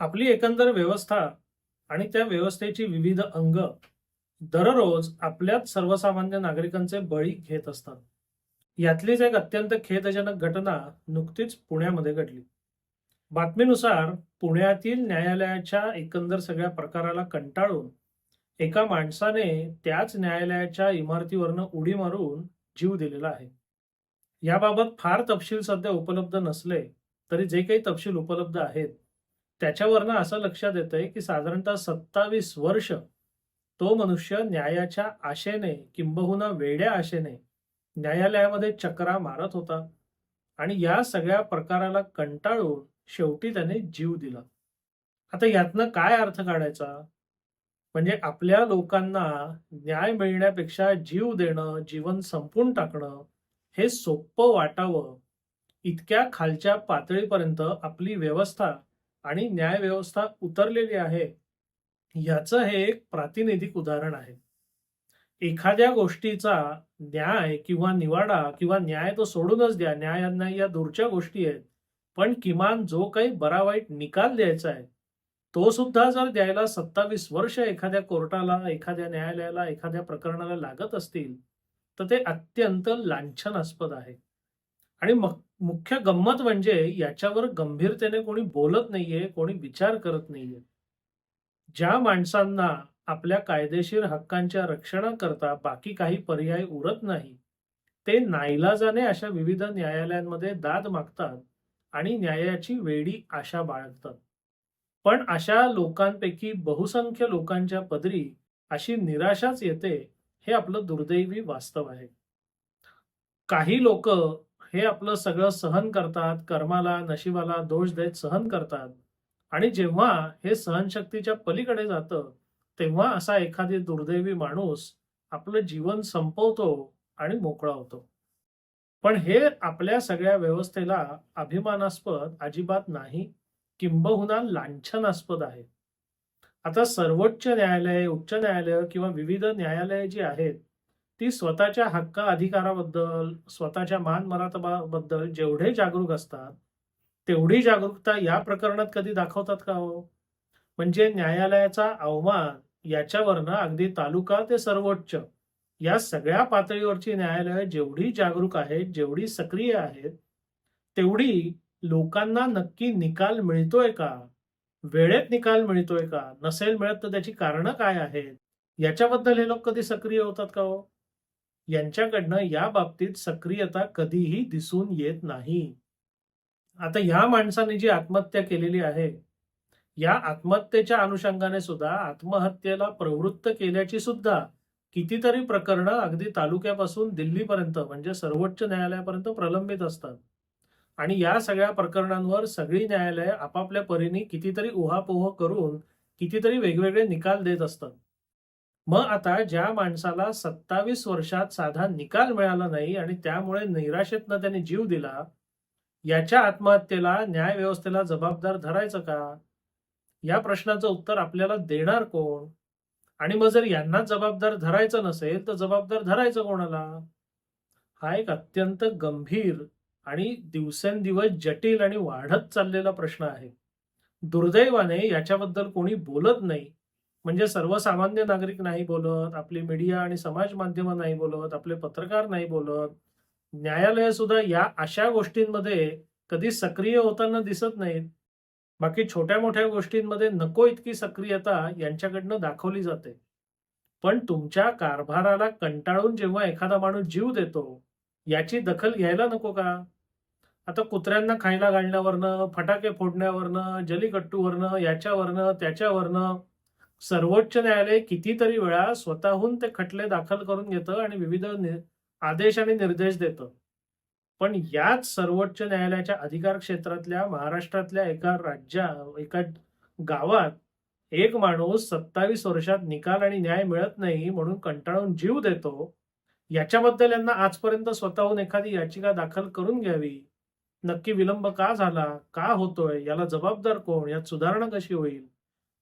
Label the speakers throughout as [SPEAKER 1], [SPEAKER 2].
[SPEAKER 1] आपली एकंदर व्यवस्था आणि त्या व्यवस्थेची विविध अंग दररोज आपल्याच सर्वसामान्य नागरिकांचे बळी घेत असतात. यातलीच एक अत्यंत खेदजनक घटना नुकतीच पुण्यामध्ये घडली. बातमीनुसार पुण्यातील न्यायालयाच्या एकंदर सगळ्या प्रकाराला कंटाळून एका माणसाने त्याच न्यायालयाच्या इमारतीवरनं उडी मारून जीव दिलेला आहे. याबाबत फार तपशील सध्या उपलब्ध नसले तरी जे काही तपशील उपलब्ध आहेत त्याच्यावरनं असं लक्षात येतंय की साधारणतः सत्तावीस वर्ष तो मनुष्य न्यायाच्या आशेने किंबहुना वेड्या आशेने न्यायालयामध्ये चक्रा मारत होता आणि या सगळ्या प्रकाराला कंटाळून शेवटी त्याने जीव दिला. आता यातनं काय अर्थ काढायचा? म्हणजे आपल्या लोकांना न्याय मिळण्यापेक्षा जीव देणं जीवन संपून टाकणं हे सोपं वाटावं इतक्या खालच्या पातळीपर्यंत आपली व्यवस्था आणि न्याय व्यवस्था उतरलेली आहे याचं हे एक प्रातिनिधिक उदाहरण आहे. एखाद्या गोष्टीचा न्याय किंवा निवाडा किंवा न्याय तो सोडूनच द्या न्यायांना या दूरच्या गोष्टी आहेत. पण किमान जो काही बरा वाईट निकाल द्यायचा आहे तो सुद्धा जर द्यायला सत्तावीस वर्ष एखाद्या कोर्टाला एखाद्या न्यायालयाला एखाद्या प्रकरणाला लागत असतील तर ते अत्यंत लांछनास्पद आहे. आणि मग मुख्य गंमत म्हणजे याच्यावर गंभीरतेने कोणी बोलत नाहीये कोणी विचार करत नाहीये. ज्या माणसांना आपल्या कायदेशीर हक्कांच्या रक्षणाकरता बाकी काही पर्याय उरत नाही ते नाईलाजाने अशा विविध न्यायालयांमध्ये दाद मागतात आणि न्यायाची वेडी आशा बाळगतात. पण अशा लोकांपैकी बहुसंख्य लोकांच्या पदरी अशी निराशाच येते हे आपलं दुर्दैवी वास्तव आहे. काही लोक हे आपलं सगळं सहन करतात कर्माला नशिबाला दोष देत सहन करतात. आणि जेव्हा हे सहनशक्तीच्या पलीकडे जातं तेव्हा असा एखादी दुर्दैवी माणूस आपलं जीवन संपवतो आणि मोकळा होतो. पण हे आपल्या सगळ्या व्यवस्थेला अभिमानास्पद अजिबात नाही किंबहुना लांछनास्पद आहे. आता सर्वोच्च न्यायालय उच्च न्यायालय किंवा विविध न्यायालय जी आहेत ती स्वतःच्या हक्क अधिकाराबद्दल स्वतःच्या मान मरातबाबद्दल जेवढे जागरूक असतात तेवढी जागरूकता या प्रकरणात कधी दाखवतात का हो? म्हणजे न्यायालयाचा अवमान याच्यावरनं अगदी तालुका ते सर्वोच्च या सगळ्या पातळीवरची न्यायालय जेवढी जागरूक आहेत जेवढी सक्रिय आहेत तेवढी लोकांना नक्की निकाल मिळतोय का? वेळेत निकाल मिळतोय का? नसेल मिळत तर त्याची कारणं काय आहेत? याच्याबद्दल हे लोक कधी सक्रिय होतात का हो? यांच्याकडनं या बाबतीत सक्रियता कधीही दिसून येत नाही. आता ह्या माणसाने जी आत्महत्या केलेली आहे या आत्महत्येच्या अनुषंगाने सुद्धा आत्महत्येला प्रवृत्त केल्याची सुद्धा कितीतरी प्रकरणं अगदी तालुक्यापासून दिल्लीपर्यंत म्हणजे सर्वोच्च न्यायालयापर्यंत प्रलंबित असतात. आणि या सगळ्या प्रकरणांवर सगळी न्यायालय आपापल्या परीने कितीतरी उहापोह करून कितीतरी वेगवेगळे निकाल देत असतात. मग आता ज्या माणसाला सत्तावीस वर्षात साधा निकाल मिळाला नाही आणि त्यामुळे निराशेतनं त्याने जीव दिला याच्या आत्महत्येला न्याय व्यवस्थेला जबाबदार धरायचं का? या प्रश्नाचं उत्तर आपल्याला देणार कोण? आणि मग जर यांना जबाबदार धरायचं नसेल तर जबाबदार धरायचं कोणाला? हा एक अत्यंत गंभीर आणि दिवसेंदिवस जटिल आणि वाढत चाललेला प्रश्न आहे. दुर्दैवाने याच्याबद्दल कोणी बोलत नाही. म्हणजे सर्वसामान्य नागरिक नाही बोलत आपली मीडिया आणि समाज माध्यमं नाही बोलत आपले पत्रकार नाही बोलत. न्यायालय सुद्धा या अशा गोष्टींमध्ये कधी सक्रिय होताना दिसत नाहीत. बाकी छोट्या मोठ्या गोष्टींमध्ये नको इतकी सक्रियता यांच्याकडनं दाखवली जाते. पण तुमच्या कारभाराला कंटाळून जेव्हा एखादा माणूस जीव देतो याची दखल घ्यायला नको का? आता कुत्र्यांना खायला घालण्यावरनं फटाके फोडण्यावरनं जलीकट्टूवरनं याच्यावरनं त्याच्यावरनं सर्वोच्च न्यायालय कितीतरी वेळा स्वतःहून ते खटले दाखल करून घेतं आणि विविध आदेश आणि निर्देश देतं. पण याच सर्वोच्च न्यायालयाच्या अधिकार क्षेत्रातल्या महाराष्ट्रातल्या एका राज्या एका गावात एक माणूस सत्तावीस वर्षात निकाल आणि न्याय मिळत नाही म्हणून कंटाळून जीव देतो याच्याबद्दल यांना आजपर्यंत स्वतःहून एखादी याचिका दाखल करून घ्यावी. नक्की विलंब का झाला? का होतोय? याला जबाबदार कोण? यात सुधारणा कशी होईल?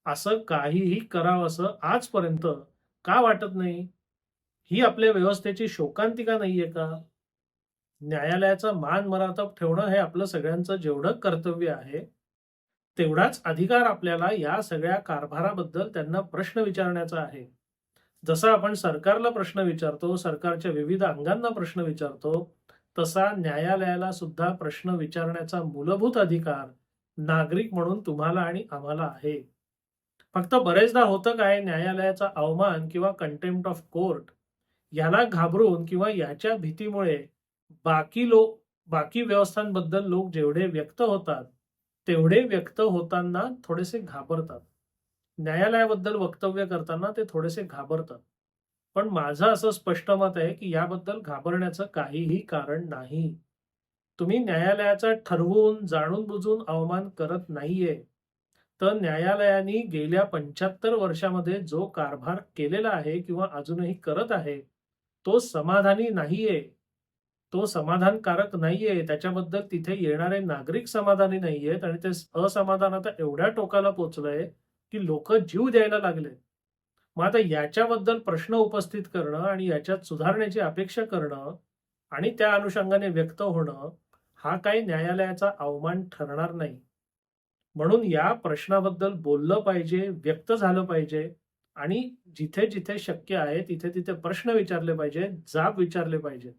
[SPEAKER 1] असं काहीही करावं असं आजपर्यंत का वाटत नाही? ही आपल्या व्यवस्थेची शोकांतिका नाहीये का? न्यायालयाचा मान मरातप ठेवणं हे आपलं सगळ्यांचं जेवढं कर्तव्य आहे तेवढाच अधिकार आपल्याला या सगळ्या कारभाराबद्दल त्यांना प्रश्न विचारण्याचा आहे. जसं आपण सरकारला प्रश्न विचारतो सरकारच्या विविध अंगांना प्रश्न विचारतो तसा न्यायालयाला सुद्धा प्रश्न विचारण्याचा मूलभूत अधिकार नागरिक म्हणून तुम्हाला आणि आम्हाला आहे. फक्त बरेचदा होतं काय न्यायालयाचा अवमान किंवा कंटेम्प्ट ऑफ कोर्ट याला घाबरून किंवा याच्या भीतीमुळे बाकी लोक बाकी व्यवस्थांबद्दल लोक जेवढे व्यक्त होतात तेवढे व्यक्त होताना थोडेसे घाबरतात. न्यायालयाबद्दल वक्तव्य करताना ते थोडेसे घाबरतात. पण माझं असं स्पष्ट मत आहे की याबद्दल घाबरण्याचं काहीही कारण नाही. तुम्ही न्यायालयाचा ठरवून जाणून बुजून अवमान करत नाहीये. तर न्यायालयाने गेल्या पंच्याहत्तर वर्षामध्ये जो कारभार केलेला आहे किंवा अजूनही करत आहे तो समाधानी नाहीये. तो समाधानकारक नाहीये. त्याच्याबद्दल तिथे येणारे नागरिक समाधानी नाहीयेत आणि ते असमाधान आता एवढ्या टोकाला पोचलंय की लोक जीव द्यायला लागले मग आता याच्याबद्दल प्रश्न उपस्थित करणं आणि याच्यात सुधारण्याची अपेक्षा करणं आणि त्या अनुषंगाने व्यक्त होणं हा काही न्यायालयाचा अवमान ठरणार नाही. म्हणून या प्रश्नाबद्दल बोललं पाहिजे व्यक्त झालं पाहिजे आणि जिथे जिथे शक्य आहे तिथे तिथे प्रश्न विचारले पाहिजे जाब विचारले पाहिजे.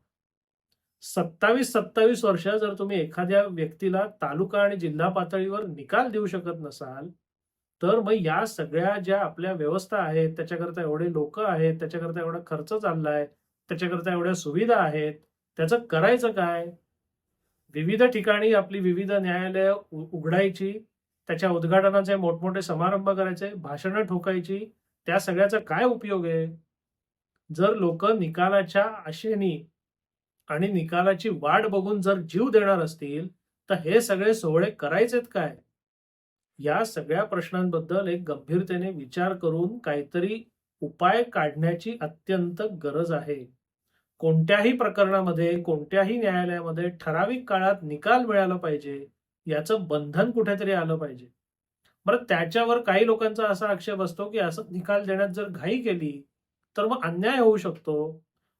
[SPEAKER 1] सत्तावीस सत्तावीस वर्ष जर तुम्ही एखाद्या व्यक्तीला तालुका आणि जिल्हा पातळीवर निकाल देऊ शकत नसाल तर मग या सगळ्या ज्या आपल्या व्यवस्था आहेत त्याच्याकरता एवढे लोक आहेत त्याच्याकरता एवढा खर्च चाललाय त्याच्याकरता एवढ्या सुविधा आहेत त्याचं करायचं काय? विविध ठिकाणी आपली विविध न्यायालय उघडायची त्याच्या उद्घाटनाचे मोठमोठे समारंभ करायचे भाषणं ठोकायची त्या सगळ्याचा काय उपयोग आहे? जर लोक निकालाच्या आशेनी आणि निकालाची वाट बघून जर जीव देणार असतील तर हे सगळे सोहळे करायचेत काय? या सगळ्या प्रश्नांबद्दल एक गंभीरतेने विचार करून काहीतरी उपाय काढण्याची अत्यंत गरज आहे. कोणत्याही प्रकरणामध्ये कोणत्याही न्यायालयामध्ये ठराविक काळात निकाल मिळाला पाहिजे. याचं बंधन कुठेतरी आलं पाहिजे. बरं त्याच्यावर काही लोकांचा असा आक्षेप असतो की असं निकाल देण्यात जर घाई केली तर मग अन्याय होऊ शकतो.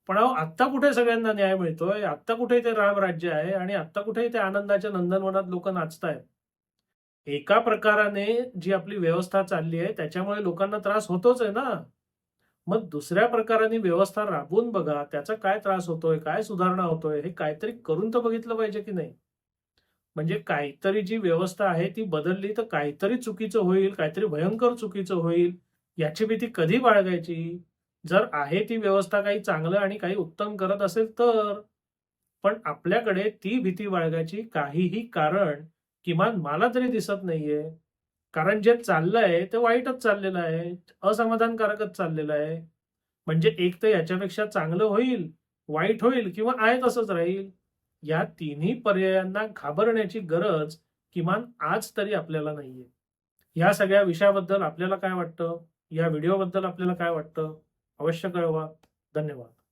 [SPEAKER 1] पण अहो आत्ता कुठे सगळ्यांना न्याय मिळतोय? आत्ता कुठे ते राम राज्य आहे आणि आत्ता कुठे ते आनंदाच्या नंदनवनात लोक नाचतायत? एका प्रकाराने जी आपली व्यवस्था चालली आहे त्याच्यामुळे लोकांना त्रास होतोच आहे ना? मग दुसऱ्या प्रकाराने व्यवस्था राबवून बघा त्याचा काय त्रास होतोय काय सुधारणा होतोय हे काहीतरी करून तर बघितलं पाहिजे की नाही? म्हणजे काहीतरी जी व्यवस्था आहे ती बदलली तर काहीतरी चुकीचं होईल काहीतरी भयंकर चुकीचं होईल याची भीती कधी बाळगायची? जर आहे ती व्यवस्था काही चांगलं आणि काही उत्तम करत असेल तर. पण आपल्याकडे ती भीती बाळगायची काहीही कारण किमान मला तरी दिसत नाहीये. कारण जे चाललंय ते वाईटच चाललेलं आहे असमाधानकारकच चाललेलं आहे. म्हणजे एक तर याच्यापेक्षा चांगलं होईल वाईट होईल किंवा आहे तसंच राहील. या तिन्ही पर्यायांना घाबरण्याची गरज किमान आज तरी आपल्याला नाहीये. या सगळ्या विषयाबद्दल आपल्याला काय वाटतं? या व्हिडिओबद्दल आपल्याला काय वाटतं? अवश्य कळवा. धन्यवाद.